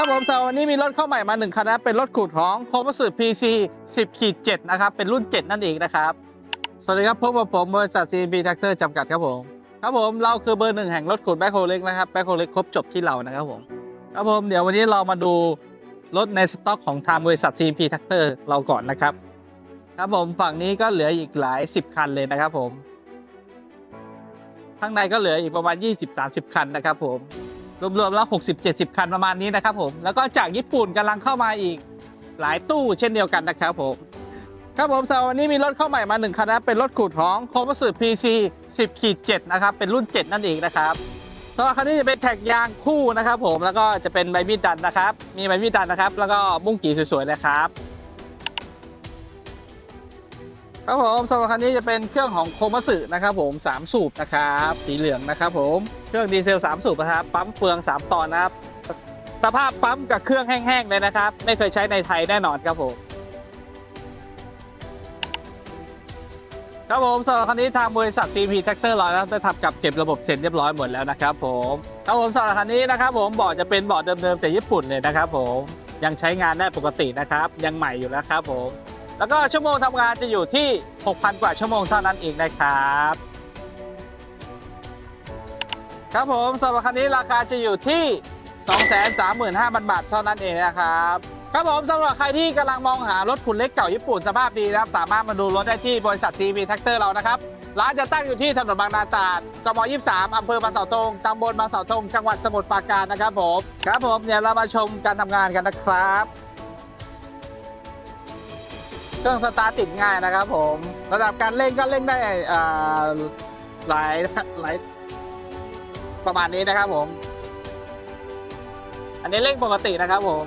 ครับผมสำหรับวันนี้มีรถเข้าใหม่มาหนึ่งคันนะเป็นรถขูดของโคมัสึ PC 10ขีด7นะครับ เป็นรุ่น 7 นั่นเองนะครับ สวัสดีครับพบกับผมบริษัท CNB Tractor จำกัดครับผม ครับผมเราคือเบอร์หนึ่งแห่งรถขูดแบ็คโฮเล็กนะครับแบ็คโฮเล็กครบจบที่เรานะครับผม ครับผมเดี๋ยววันนี้เรามาดูรถในสต็อกของทางบริษัท CNB Tractor เราก่อนนะครับ ครับผมฝั่งนี้ก็เหลืออีกหลาย 10 คันเลยนะครับผม ข้างในก็เหลืออีกประมาณ 20-30 คันนะครับผม รวมๆแล้ว 60-70 คันประมาณนี้นะครับผม แล้วก็จากญี่ปุ่นกำลังเข้ามาอีกหลายตู้เช่นเดียวกันนะครับผม ครับผมสำหรับวันนี้มีรถเข้าใหม่มาหนึ่งคันนะเป็นรถขูดของโคมัสึ PC 10ขีด7นะครับ เป็นรุ่น 7 นั่นเองนะครับสำหรับคันนี้จะเป็นแท็กยางคู่นะครับผมแล้วก็จะเป็นใบมีดดันนะครับ มีใบมีดดันนะครับ แล้วก็มุ้งกีสวยๆเลยครับ ครับผมสำหรับคันนี้จะเป็นเครื่องของโคมัสึนะครับผม 3 สูบนะครับ สีเหลืองนะครับผม เครื่องดีเซล 3 สูบนะครับ ปั๊มเฟือง 3 ตอนนะครับ สภาพปั๊มกับเครื่องแห้งๆเลยนะครับ ไม่เคยใช้ในไทยแน่นอนครับผมครับผมสำหรับคันนี้ทางบริษัท CP Tractor เรานะครับได้ทำกับเก็บระบบเสร็จเรียบร้อยหมดแล้วนะครับผมครับผมสำหรับคันนี้นะครับผมเบาะจะเป็นเบาะเดิมๆจากญี่ปุ่นเลยนะครับผมยังใช้งานได้ปกตินะครับ ยังใหม่อยู่นะครับผม แล้วก็ชั่วโมงทำงานจะอยู่ที่ 6,000 กว่าชั่วโมงเท่านั้นเองนะครับ ครับผมสำหรับคันนี้ราคาจะอยู่ที่ 235,000 บาทเท่านั้นเองนะครับครับผมสำหรับใครที่กำลังมองหารถขุนเล็กเก่าญี่ปุ่นสภาพดีนะครับ สามารถมาดูรถได้ที่บริษัท CB Tractor เรานะครับร้านจะตั้งอยู่ที่ถนนบางนาตราดกม23อำเภอบางเสาวทงตำบลบางเสาวทงจังหวัดสมุทรปราการนะครับผม ครับผมเดี๋ยวเรามาชมการทำงานกันนะครับ เครื่องสตาร์ทติดง่ายนะครับผม ระดับการเร่งก็เร่งได้หลายหลายประมาณนี้นะครับผม อันนี้เร่งปกตินะครับผม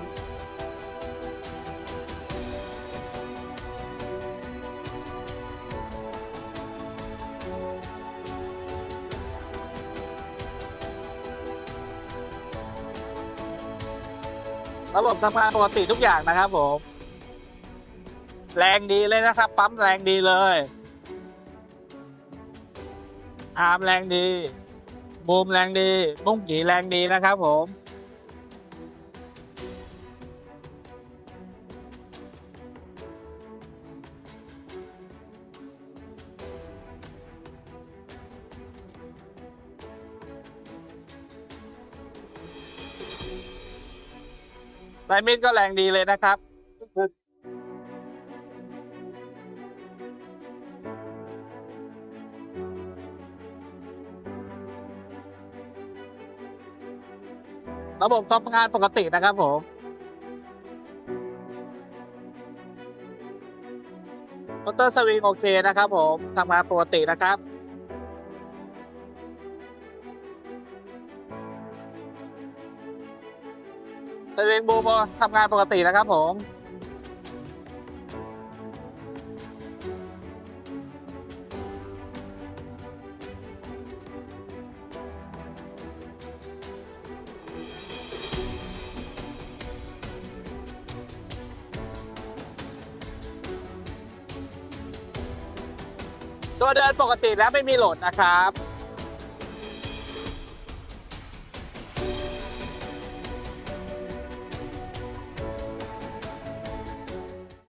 ระบบทำงานปกติทุกอย่างนะครับผม แรงดีเลยนะครับ ปั๊มแรงดีเลยอาร์มแรงดีบูมแรงดีมุ้งกีแรงดีนะครับผมไดมิดก็แรงดีเลยนะครับ ระบบทำงานปกตินะครับผมมอเตอร์สวิงโอเคนะครับผมทำงานปกตินะครับสวิงบูมทำงานปกตินะครับผม ตัวเดินปกติแล้วไม่มีโหลดนะครับ